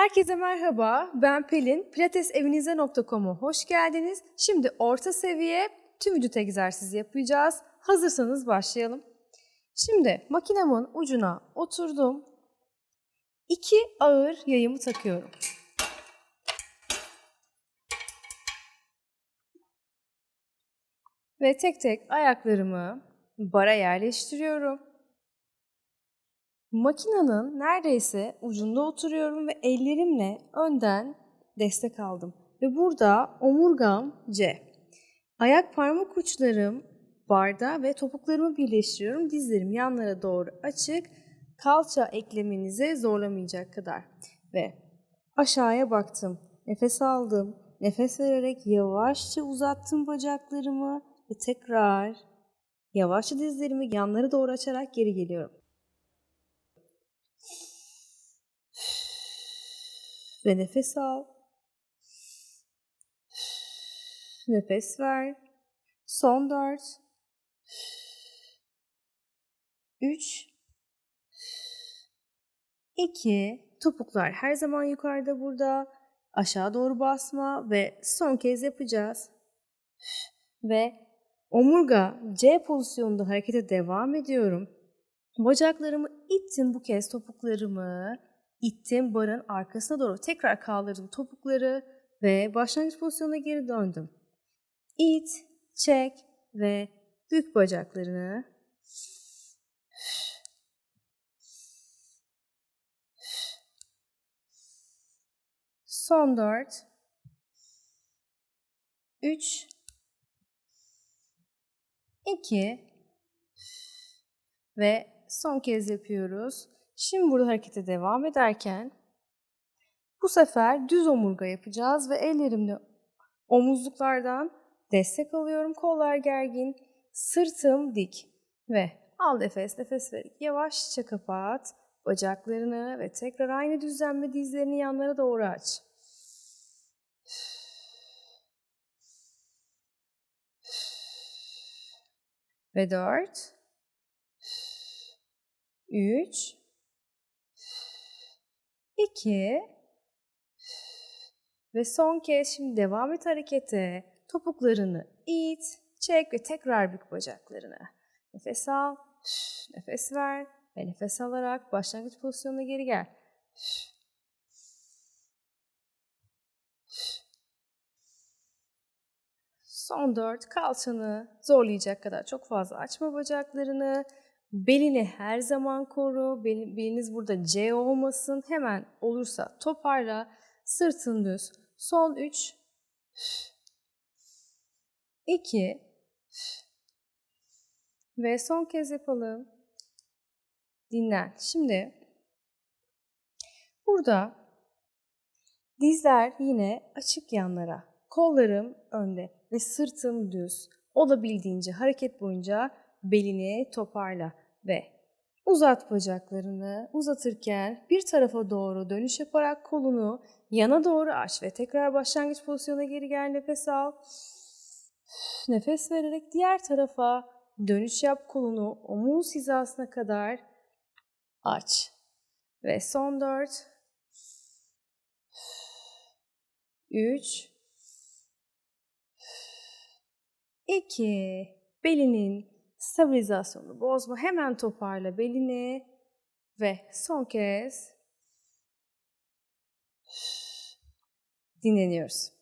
Herkese merhaba, ben Pelin. Pilatesevinize.com'a hoş geldiniz. Şimdi orta seviye tüm vücut egzersizi yapacağız. Hazırsanız başlayalım. Şimdi makinemin ucuna oturdum. İki ağır yayımı takıyorum. Ve tek tek ayaklarımı bara yerleştiriyorum. Makinenin neredeyse ucunda oturuyorum ve ellerimle önden destek aldım. Ve burada omurgam C. Ayak parmak uçlarım barda ve topuklarımı birleştiriyorum. Dizlerim yanlara doğru açık. Kalça ekleminizi zorlamayacak kadar. Ve aşağıya baktım. Nefes aldım. Nefes vererek yavaşça uzattım bacaklarımı ve tekrar yavaşça dizlerimi yanlara doğru açarak geri geliyorum. Ve nefes al. Nefes ver. Son dört. Üç. İki. Topuklar her zaman yukarıda burada. Aşağı doğru basma ve son kez yapacağız. Ve omurga C pozisyonunda harekete devam ediyorum. Bacaklarımı ittim bu kez topuklarımı ittim barın arkasına doğru tekrar kaldırdım topukları ve başlangıç pozisyonuna geri döndüm. İt, çek ve bük bacaklarını. Son dört. Üç. iki ve son kez yapıyoruz. Şimdi burada harekete devam ederken bu sefer düz omurga yapacağız ve ellerimle omuzluklardan destek alıyorum. Kollar gergin, sırtım dik ve al nefes, nefes ver. Yavaşça kapat bacaklarını ve tekrar aynı düzlemle dizlerini yanlara doğru aç. Ve dört, üç, 2 ve son kez şimdi devam et harekete. Topuklarını it, çek ve tekrar bük bacaklarını. Nefes al, nefes ver ve nefes alarak başlangıç pozisyonuna geri gel. Son dört kalçanı zorlayacak kadar çok fazla açma bacaklarını. Belini her zaman koru. Beliniz burada C olmasın. Hemen olursa toparla. Sırtın düz. Son 3 2 ve son kez yapalım. Dinlen. Şimdi burada dizler yine açık yanlara. Kollarım önde ve sırtım düz. Olabildiğince hareket boyunca belini toparla ve uzat bacaklarını. Uzatırken bir tarafa doğru dönüş yaparak kolunu yana doğru aç ve tekrar başlangıç pozisyona geri gel. Nefes al. Nefes vererek diğer tarafa dönüş yap kolunu omuz hizasına kadar aç. Ve son dört. Üç. İki. Belinin Stabilizasyonu bozma. Hemen toparla belini ve son kez dinleniyoruz.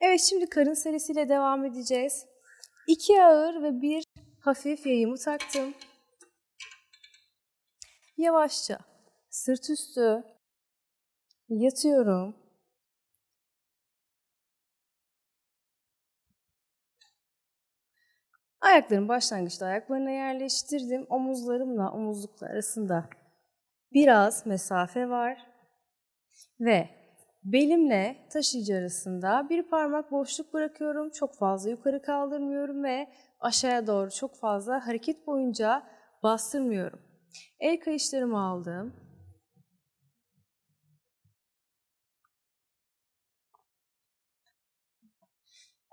Evet şimdi karın serisiyle devam edeceğiz. İki ağır ve bir hafif yayımı taktım. Yavaşça sırt üstü yatıyorum. Ayaklarımı başlangıçta ayaklarına yerleştirdim. Omuzlarımla omuzluklar arasında biraz mesafe var. Ve belimle taşıyıcı arasında bir parmak boşluk bırakıyorum. Çok fazla yukarı kaldırmıyorum ve aşağıya doğru çok fazla hareket boyunca bastırmıyorum. El kayışlarımı aldım.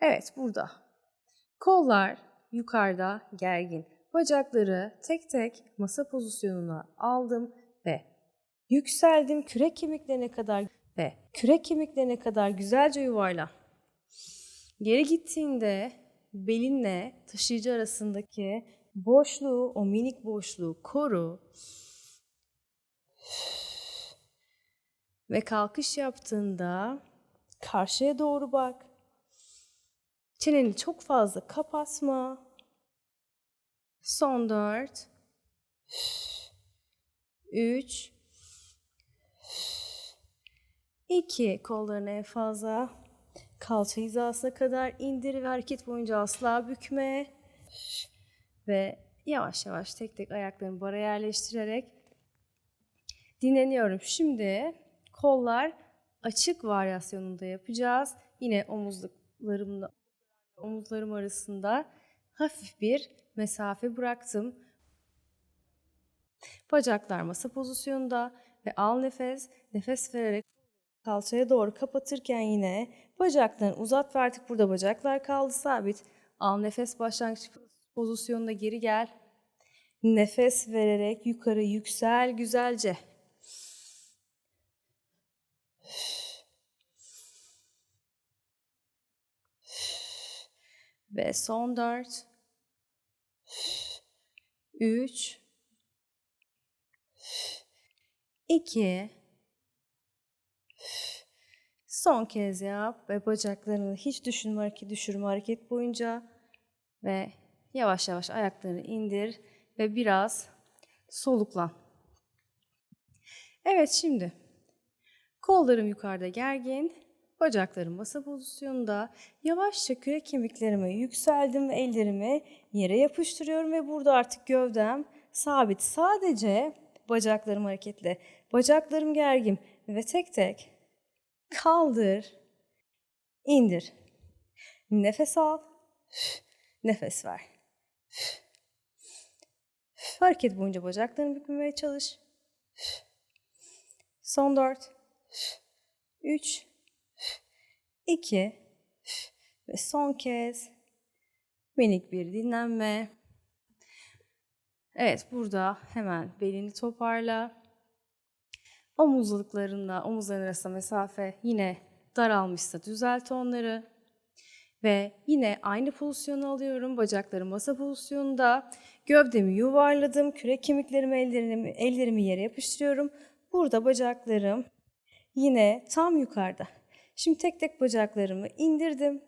Evet burada. Kollar yukarıda gergin. Bacakları tek tek masa pozisyonuna aldım ve Yükseldim kürek kemiklerine kadar ve kürek kemiklerine kadar güzelce yuvarla. Geri gittiğinde belinle taşıyıcı arasındaki boşluğu, o minik boşluğu koru. Ve kalkış yaptığında karşıya doğru bak. Çeneni çok fazla kapatma. Son dört. Üç. İki. Kollarını en fazla kalça hizasına kadar indir ve hareket boyunca asla bükme. Ve yavaş yavaş tek tek ayaklarını bara yerleştirerek dinleniyorum. Şimdi kollar açık varyasyonunda yapacağız. Yine omuzlarımla omuzlarım arasında hafif bir mesafe bıraktım. Bacaklar masa pozisyonunda ve al nefes, nefes vererek kalçaya doğru kapatırken yine bacaklarını uzat ve artık burada bacaklar kaldı sabit. Al nefes başlangıç pozisyonunda geri gel. Nefes vererek yukarı yüksel güzelce. Ve son dört. Üç. iki, Son kez yap ve bacaklarını hiç düşünme hareket, düşürme hareket boyunca ve yavaş yavaş ayaklarını indir ve biraz soluklan. Evet şimdi kollarım yukarıda gergin, bacaklarım masa pozisyonunda. Yavaşça kürek kemiklerime yükseldim ve ellerimi yere yapıştırıyorum ve burada artık gövdem sabit. Sadece bacaklarım hareketli. Bacaklarım gergin ve tek tek kaldır, indir. Nefes al, nefes ver. Hareket boyunca bacaklarını bükmemeye çalış. Son dört, üç, iki ve son kez minik bir dinlenme. Evet burada hemen belini toparla. Omuzluklarında, omuzların arasında mesafe yine daralmışsa düzelt onları. Ve yine aynı pozisyonu alıyorum. Bacaklarım masa pozisyonunda. Gövdemi yuvarladım. Kürek kemiklerimi, ellerimi, ellerimi yere yapıştırıyorum. Burada bacaklarım yine tam yukarıda. Şimdi tek tek bacaklarımı indirdim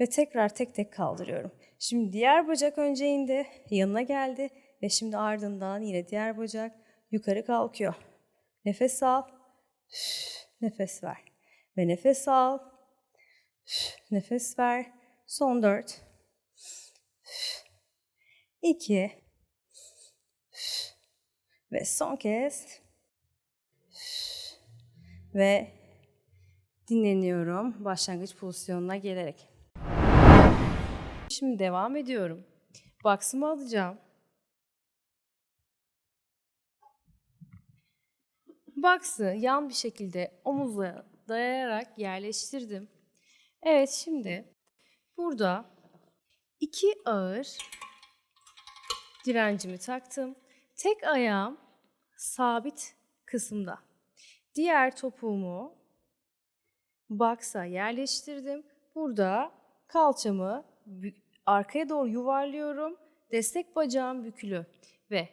ve tekrar tek tek kaldırıyorum. Şimdi diğer bacak önce indi, yanına geldi ve şimdi ardından yine diğer bacak yukarı kalkıyor. Nefes al, nefes ver ve nefes al, nefes ver. Son dört, iki ve son kez ve dinleniyorum başlangıç pozisyonuna gelerek. Şimdi devam ediyorum. Box'ımı alacağım. Box'ı yan bir şekilde omuzla dayayarak yerleştirdim. Evet şimdi burada iki ağır direncimi taktım. Tek ayağım sabit kısımda. Diğer topuğumu box'a yerleştirdim. Burada kalçamı arkaya doğru yuvarlıyorum. Destek bacağım bükülü ve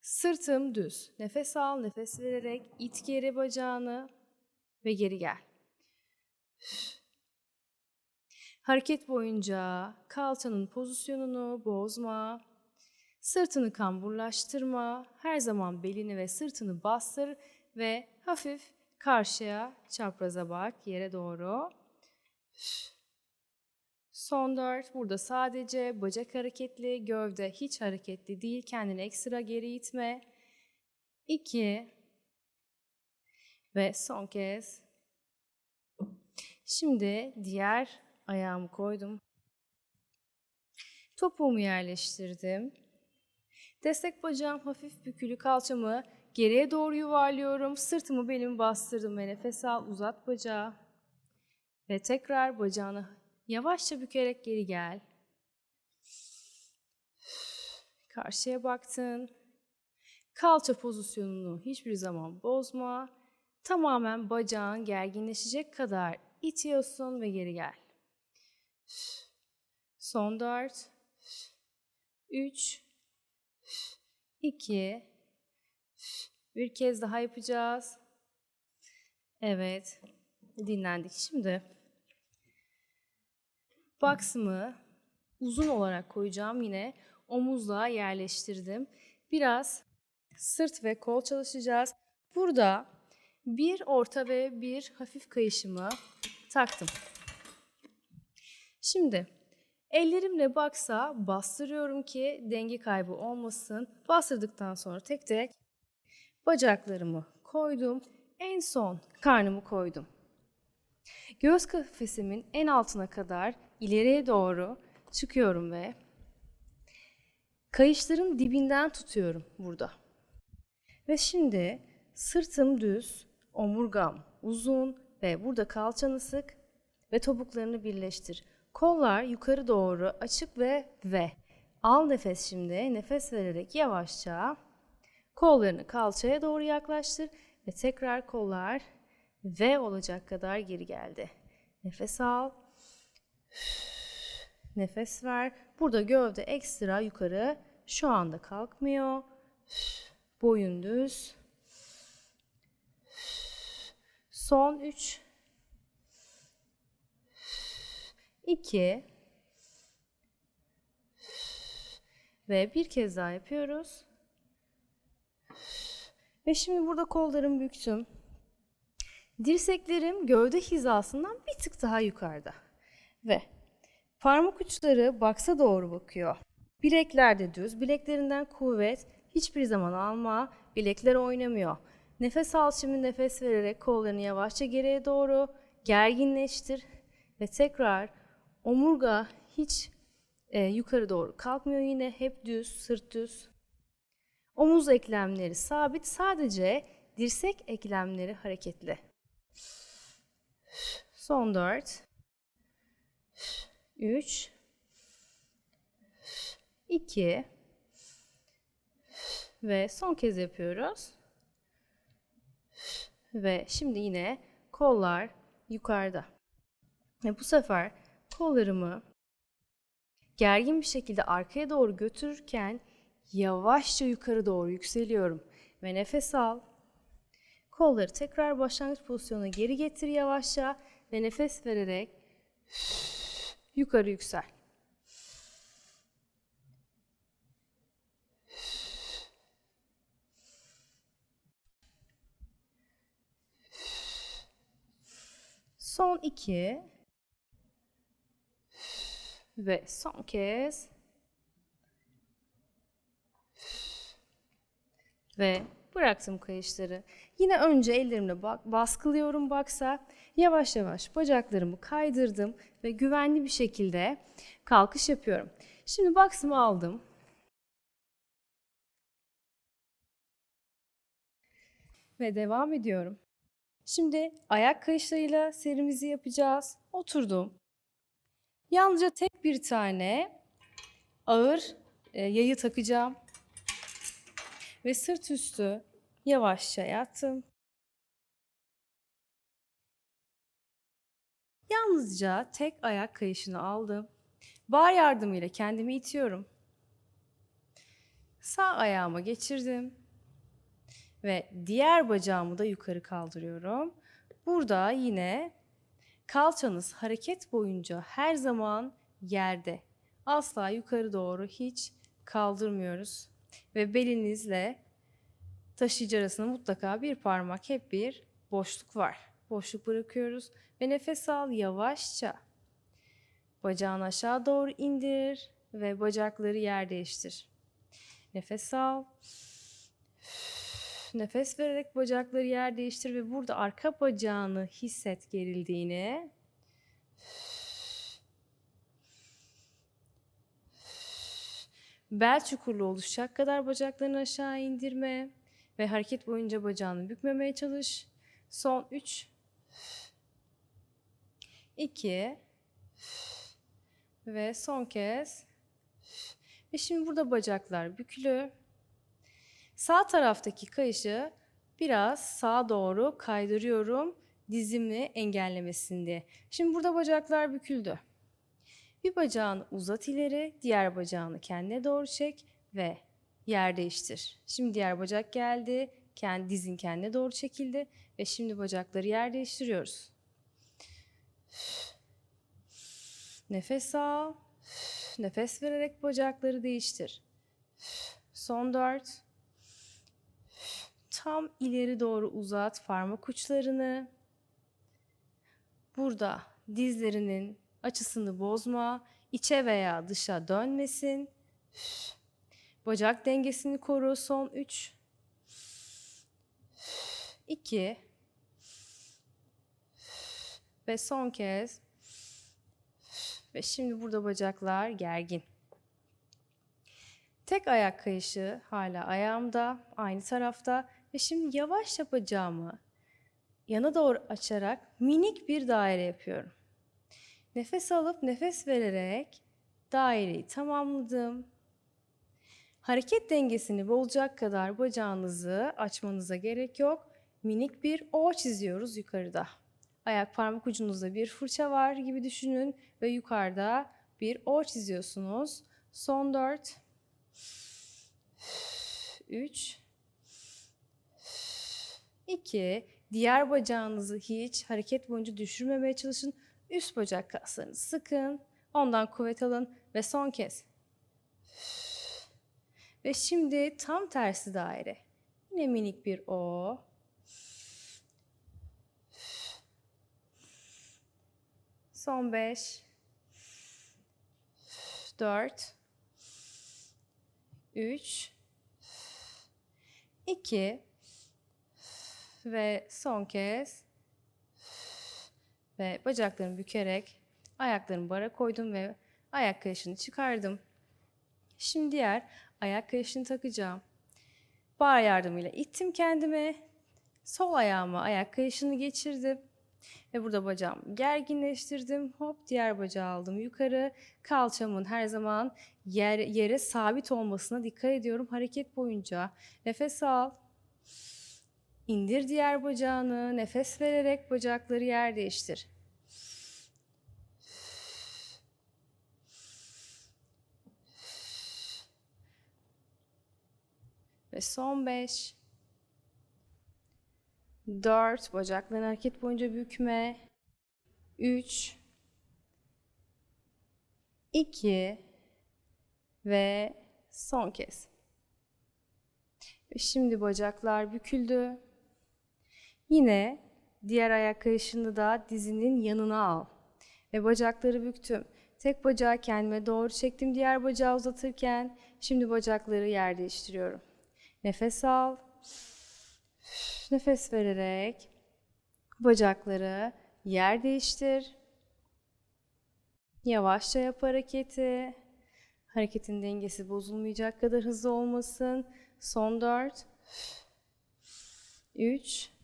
sırtım düz. Nefes al, nefes vererek it geri bacağını ve geri gel. Hareket boyunca kalçanın pozisyonunu bozma. Sırtını kamburlaştırma. Her zaman belini ve sırtını bastır ve hafif karşıya çapraza bak yere doğru. Son dört. Burada sadece bacak hareketli, gövde hiç hareketli değil. Kendini ekstra geri itme. İki. Ve son kez. Şimdi diğer ayağımı koydum. Topuğumu yerleştirdim. Destek bacağım hafif bükülü kalçamı geriye doğru yuvarlıyorum. Sırtımı belimi bastırdım ve nefes al uzat bacağı. Ve tekrar bacağını Yavaşça bükerek geri gel. Karşıya baktın. Kalça pozisyonunu hiçbir zaman bozma. Tamamen bacağın gerginleşecek kadar itiyorsun ve geri gel. Son dört. Üç. iki, Bir kez daha yapacağız. Evet. Dinlendik. Şimdi box'ımı uzun olarak koyacağım yine omuzla yerleştirdim. Biraz sırt ve kol çalışacağız. Burada bir orta ve bir hafif kayışımı taktım. Şimdi ellerimle baksa bastırıyorum ki denge kaybı olmasın. Bastırdıktan sonra tek tek bacaklarımı koydum. En son karnımı koydum. Göğüs kafesimin en altına kadar ileriye doğru çıkıyorum ve kayışların dibinden tutuyorum burada. Ve şimdi sırtım düz, omurgam uzun ve burada kalçanı sık ve topuklarını birleştir. Kollar yukarı doğru açık ve ve. Al nefes şimdi. Nefes vererek yavaşça kollarını kalçaya doğru yaklaştır ve tekrar kollar V olacak kadar geri geldi. Nefes al. Nefes ver. Burada gövde ekstra yukarı şu anda kalkmıyor. Boyun düz. Son 3 2 ve bir kez daha yapıyoruz. Ve şimdi burada kollarımı büktüm. Dirseklerim gövde hizasından bir tık daha yukarıda. Ve parmak uçları baksa doğru bakıyor. Bilekler de düz. Bileklerinden kuvvet hiçbir zaman alma. Bilekler oynamıyor. Nefes al şimdi nefes vererek kollarını yavaşça geriye doğru gerginleştir. Ve tekrar omurga hiç e, yukarı doğru kalkmıyor yine. Hep düz, sırt düz. Omuz eklemleri sabit. Sadece dirsek eklemleri hareketli. Son 4 3 2 ve son kez yapıyoruz. Ve şimdi yine kollar yukarıda. Ve bu sefer kollarımı gergin bir şekilde arkaya doğru götürürken yavaşça yukarı doğru yükseliyorum. Ve nefes al. Kolları tekrar başlangıç pozisyonuna geri getir yavaşça ve nefes vererek yukarı yüksel. Son iki ve son kez ve bıraktım kayışları. Yine önce ellerimle baskılıyorum baksa. Yavaş yavaş bacaklarımı kaydırdım ve güvenli bir şekilde kalkış yapıyorum. Şimdi box'ımı aldım. Ve devam ediyorum. Şimdi ayak kayışlarıyla serimizi yapacağız. Oturdum. Yalnızca tek bir tane ağır e, yayı takacağım. Ve sırt üstü yavaşça yattım. Yalnızca tek ayak kayışını aldım. Bar yardımıyla kendimi itiyorum. Sağ ayağıma geçirdim. Ve diğer bacağımı da yukarı kaldırıyorum. Burada yine kalçanız hareket boyunca her zaman yerde. Asla yukarı doğru hiç kaldırmıyoruz. Ve belinizle taşıyıcı arasında mutlaka bir parmak hep bir boşluk var. Boşluk bırakıyoruz ve nefes al yavaşça. Bacağını aşağı doğru indir ve bacakları yer değiştir. Nefes al. Nefes vererek bacakları yer değiştir ve burada arka bacağını hisset gerildiğini. Bel çukurlu oluşacak kadar bacaklarını aşağı indirme ve hareket boyunca bacağını bükmemeye çalış. Son 3 2 ve son kez. Ve şimdi burada bacaklar bükülü. Sağ taraftaki kayışı biraz sağa doğru kaydırıyorum dizimi engellemesin diye. Şimdi burada bacaklar büküldü. Bir bacağını uzat ileri, diğer bacağını kendine doğru çek ve yer değiştir. Şimdi diğer bacak geldi, kendi dizin kendine doğru çekildi ve şimdi bacakları yer değiştiriyoruz. Nefes al. Nefes vererek bacakları değiştir. Son dört. Tam ileri doğru uzat parmak uçlarını. Burada dizlerinin açısını bozma, içe veya dışa dönmesin. Bacak dengesini koru. Son 3 2 ve son kez ve şimdi burada bacaklar gergin. Tek ayak kayışı hala ayağımda, aynı tarafta ve şimdi yavaş yapacağımı yana doğru açarak minik bir daire yapıyorum. Nefes alıp nefes vererek daireyi tamamladım. Hareket dengesini bozacak kadar bacağınızı açmanıza gerek yok. Minik bir O çiziyoruz yukarıda. Ayak parmak ucunuzda bir fırça var gibi düşünün ve yukarıda bir O çiziyorsunuz. Son 4 3 2 Diğer bacağınızı hiç hareket boyunca düşürmemeye çalışın. Üst bacak kaslarınızı sıkın. Ondan kuvvet alın ve son kez. Ve şimdi tam tersi daire. Yine minik bir O. Son 5 4 3 2 ve son kez ve bacaklarımı bükerek ayaklarımı bara koydum ve ayak kayışını çıkardım. Şimdi diğer ayak kayışını takacağım. Bar yardımıyla ittim kendimi. Sol ayağıma ayak kayışını geçirdim. Ve burada bacağımı gerginleştirdim. Hop diğer bacağı aldım yukarı. Kalçamın her zaman yer, yere sabit olmasına dikkat ediyorum hareket boyunca. Nefes al. İndir diğer bacağını. Nefes vererek bacakları yer değiştir. Ve son 5 4 bacakların hareket boyunca bükme 3 2 ve son kez. Şimdi bacaklar büküldü. Yine diğer ayak kayışını da dizinin yanına al. Ve bacakları büktüm. Tek bacağı kendime doğru çektim diğer bacağı uzatırken şimdi bacakları yer değiştiriyorum. Nefes al. Nefes vererek bacakları yer değiştir. Yavaşça yap hareketi. Hareketin dengesi bozulmayacak kadar hızlı olmasın. Son 4 3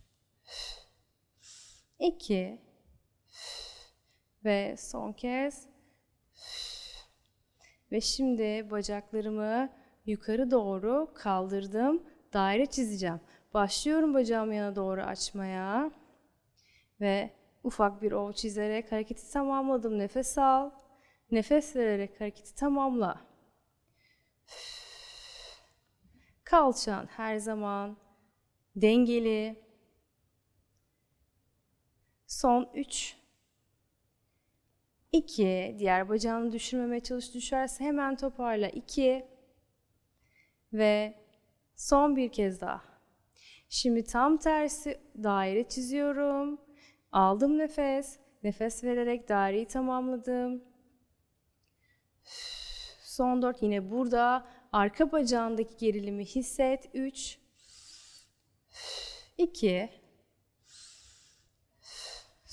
2 ve son kez ve şimdi bacaklarımı yukarı doğru kaldırdım. Daire çizeceğim. Başlıyorum bacağımı yana doğru açmaya. Ve ufak bir ov çizerek hareketi tamamladım. Nefes al. Nefes vererek hareketi tamamla. Kalçan her zaman dengeli. Son 3 2 diğer bacağını düşürmemeye çalış düşerse hemen toparla. 2 ve son bir kez daha. Şimdi tam tersi daire çiziyorum. Aldım nefes nefes vererek daireyi tamamladım. Son 4 yine burada. Arka bacağındaki gerilimi hisset. 3 2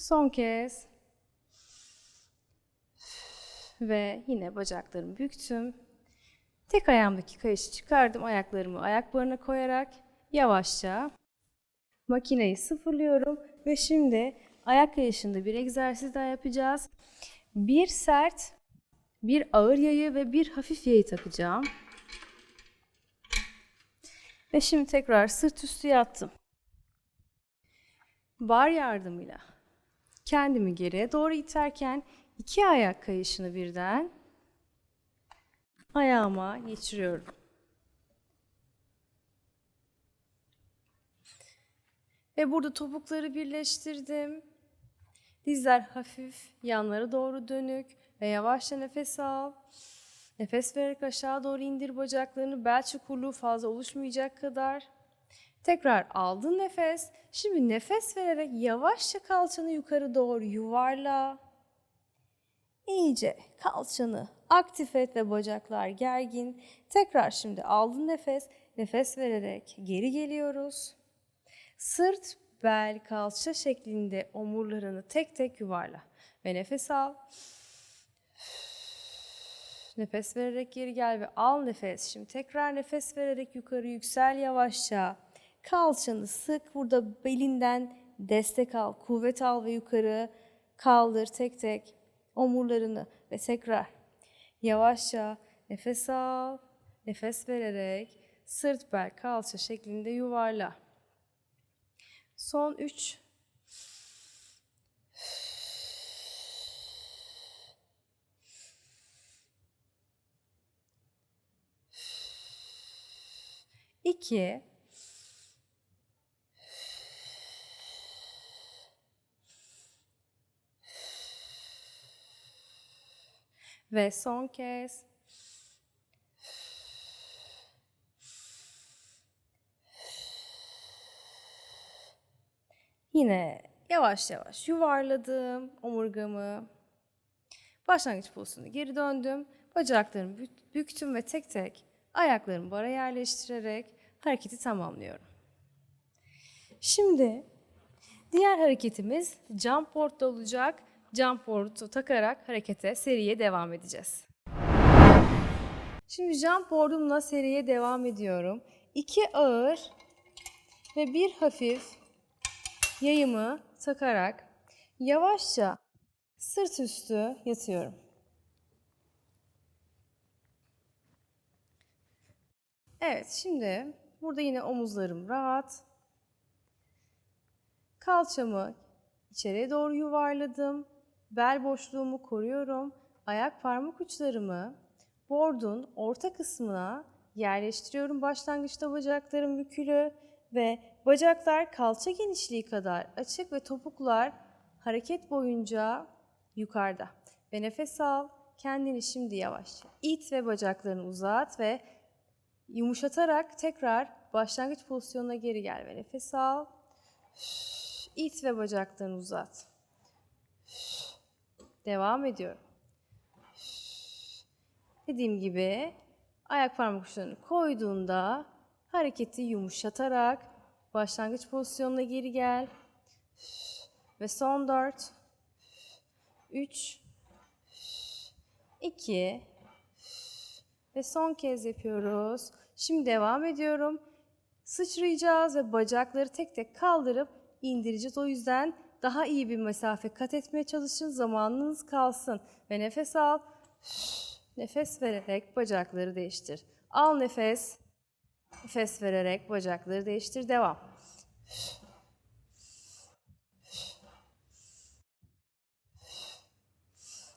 son kez ve yine bacaklarımı büktüm. Tek ayağımdaki kayışı çıkardım. Ayaklarımı ayak barına koyarak yavaşça makineyi sıfırlıyorum ve şimdi ayak kayışında bir egzersiz daha yapacağız. Bir sert, bir ağır yayı ve bir hafif yayı takacağım. Ve şimdi tekrar sırt üstü yattım. Bar yardımıyla kendimi geriye doğru iterken iki ayak kayışını birden ayağıma geçiriyorum. Ve burada topukları birleştirdim. Dizler hafif yanlara doğru dönük ve yavaşça nefes al. Nefes vererek aşağı doğru indir bacaklarını. Bel çukurluğu fazla oluşmayacak kadar. Tekrar aldın nefes. Şimdi nefes vererek yavaşça kalçanı yukarı doğru yuvarla. İyice kalçanı aktif et ve bacaklar gergin. Tekrar şimdi aldın nefes. Nefes vererek geri geliyoruz. Sırt, bel, kalça şeklinde omurlarını tek tek yuvarla. Ve nefes al. Nefes vererek geri gel ve al nefes. Şimdi tekrar nefes vererek yukarı yüksel yavaşça. Kalçanı sık. Burada belinden destek al, kuvvet al ve yukarı kaldır tek tek omurlarını ve tekrar yavaşça nefes al. Nefes vererek sırt, bel, kalça şeklinde yuvarla. Son 3 2 ve son kez Yine yavaş yavaş yuvarladım omurgamı. Başlangıç pozisyonuna geri döndüm. Bacaklarımı bük- büktüm ve tek tek ayaklarımı bara yerleştirerek hareketi tamamlıyorum. Şimdi diğer hareketimiz jump board'da olacak. Board'u takarak harekete, seriye devam edeceğiz. Şimdi jump seriye devam ediyorum. İki ağır ve bir hafif yayımı takarak yavaşça sırt üstü yatıyorum. Evet, şimdi burada yine omuzlarım rahat. Kalçamı içeriye doğru yuvarladım. Bel boşluğumu koruyorum. Ayak parmak uçlarımı bordun orta kısmına yerleştiriyorum. Başlangıçta bacaklarım bükülü ve bacaklar kalça genişliği kadar açık ve topuklar hareket boyunca yukarıda. Ve nefes al. Kendini şimdi yavaşça it ve bacaklarını uzat ve yumuşatarak tekrar başlangıç pozisyonuna geri gel ve nefes al. İt ve bacaklarını uzat. Devam ediyorum. Dediğim gibi ayak parmak uçlarını koyduğunda hareketi yumuşatarak başlangıç pozisyonuna geri gel. Ve son 4 3 2 ve son kez yapıyoruz. Şimdi devam ediyorum. Sıçrayacağız ve bacakları tek tek kaldırıp indireceğiz. O yüzden daha iyi bir mesafe kat etmeye çalışın. Zamanınız kalsın. Ve nefes al. Nefes vererek bacakları değiştir. Al nefes. Nefes vererek bacakları değiştir. Devam.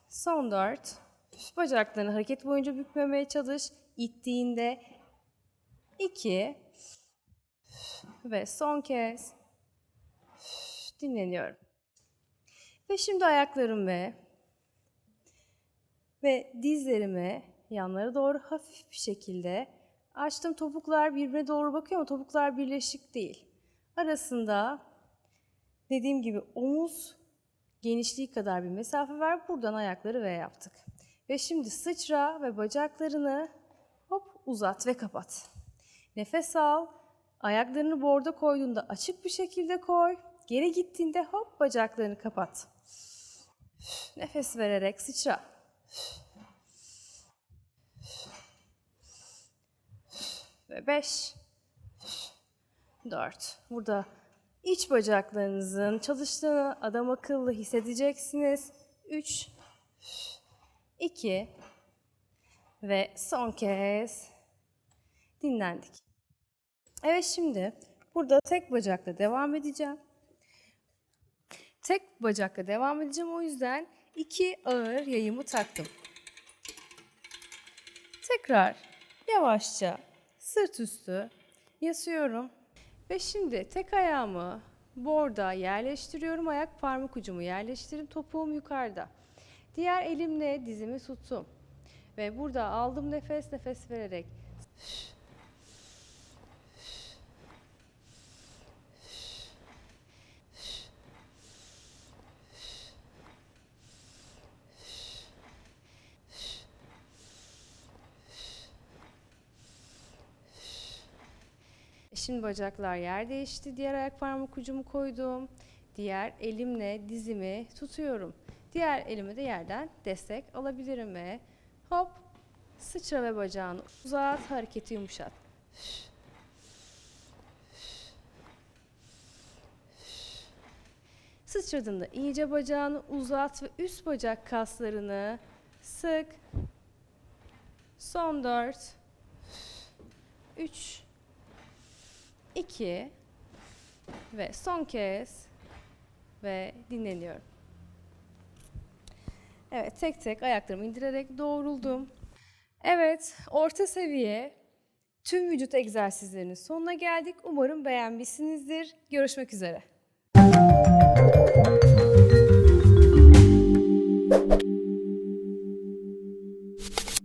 Son dört. Bacaklarını hareket boyunca bükmemeye çalış. İttiğinde iki ve son kez dinleniyorum. Ve şimdi ayaklarım ve ve dizlerimi yanlara doğru hafif bir şekilde açtım. Topuklar birbirine doğru bakıyor ama topuklar birleşik değil. Arasında dediğim gibi omuz genişliği kadar bir mesafe var. Buradan ayakları V yaptık. Ve şimdi sıçra ve bacaklarını hop uzat ve kapat. Nefes al. Ayaklarını borda koyduğunda açık bir şekilde koy. Geri gittiğinde hop bacaklarını kapat. Nefes vererek sıçra. Ve 5 4 Burada iç bacaklarınızın çalıştığını adam akıllı hissedeceksiniz. 3 2 ve son kez dinlendik. Evet şimdi burada tek bacakla devam edeceğim. Tek bacakla devam edeceğim o yüzden iki ağır yayımı taktım. Tekrar yavaşça sırt üstü yasıyorum. Ve şimdi tek ayağımı borda yerleştiriyorum. Ayak parmak ucumu yerleştirdim. Topuğum yukarıda. Diğer elimle dizimi tuttum. Ve burada aldım nefes nefes vererek Şimdi bacaklar yer değişti. Diğer ayak parmak ucumu koydum. Diğer elimle dizimi tutuyorum. Diğer elime de yerden destek alabilirim ve hop sıçra ve bacağını uzat, hareketi yumuşat. Sıçradığında iyice bacağını uzat ve üst bacak kaslarını sık. Son dört, üç, 2 ve son kez ve dinleniyorum. Evet tek tek ayaklarımı indirerek doğruldum. Evet orta seviye tüm vücut egzersizlerinin sonuna geldik. Umarım beğenmişsinizdir. Görüşmek üzere.